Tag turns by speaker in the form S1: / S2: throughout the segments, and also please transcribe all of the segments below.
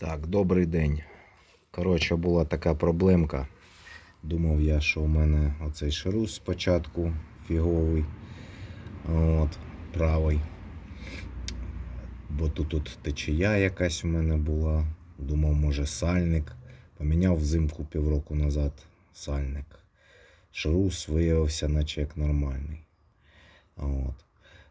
S1: Так, добрий день. Коротше, була така проблемка. Думав я, що у мене оцей шарус спочатку фіговий. От, правий. Бо тут, тут течія якась у мене була. Думав, може, сальник. Поміняв взимку півроку назад сальник. Шарус виявився, наче як нормальний. От.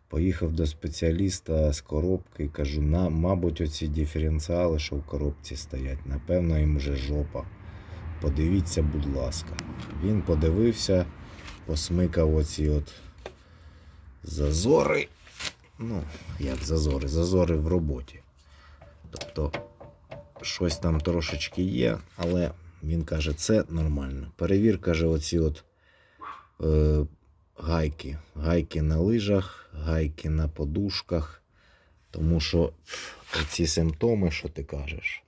S1: Поїхав до спеціаліста з коробки, кажу, на, мабуть, оці диференціали, що в коробці стоять, напевно, їм вже жопа. Подивіться, будь ласка. Він подивився, посмикав оці от зазори. Ну, як зазори, зазори в роботі. Тобто, щось там трошечки є, але він каже, це нормально. Перевір, каже, оці от. Е, гайки. Гайки на лижах, гайки на подушках. Тому що ці симптоми, що ти кажеш,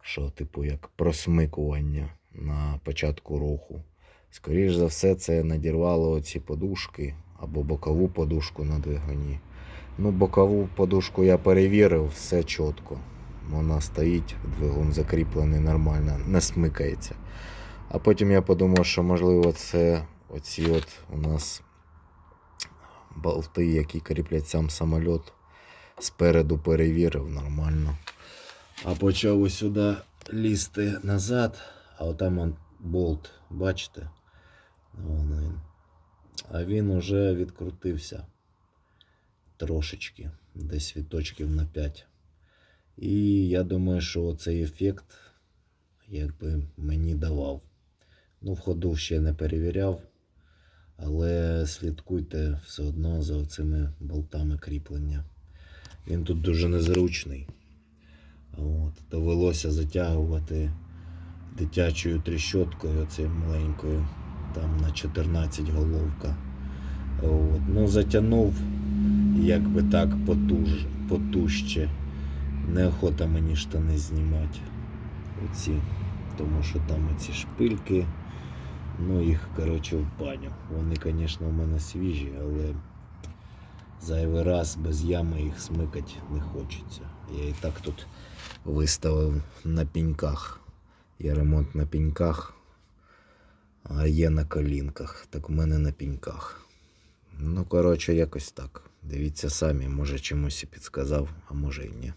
S1: що, типу, як просмикування на початку руху. Скоріш за все, це надірвало оці подушки або бокову подушку на двигуні. Ну, бокову подушку я перевірив, все чітко. Вона стоїть, двигун закріплений нормально, не смикається. А потім я подумав, що можливо це оці от у нас болти, які кріплять сам самоліт. Спереду перевірив нормально. А почав сюди лізти назад, а отам болт, бачите? Вон він. А він уже відкрутився трошечки, десь відточків на 5. І я думаю, що цей ефект якби мені давав. Ну, в ходу ще не перевіряв, але слідкуйте все одно за цими болтами кріплення. Він тут дуже незручний. От, довелося затягувати дитячою тріщоткою, оцією маленькою, там на 14 головка. От, ну, затягнув, якби так, потуж, потужче. Неохота мені штани знімати. Оці тому що там ці шпильки, ну їх, коротше, в баню. Вони, звісно, у мене свіжі, але зайвий раз без ями їх смикати не хочеться. Я і так тут виставив на піньках. Є ремонт на піньках, а є на колінках. Так у мене на піньках. Ну, коротше, якось так. Дивіться самі, може чомусь і підсказав, а може і ні.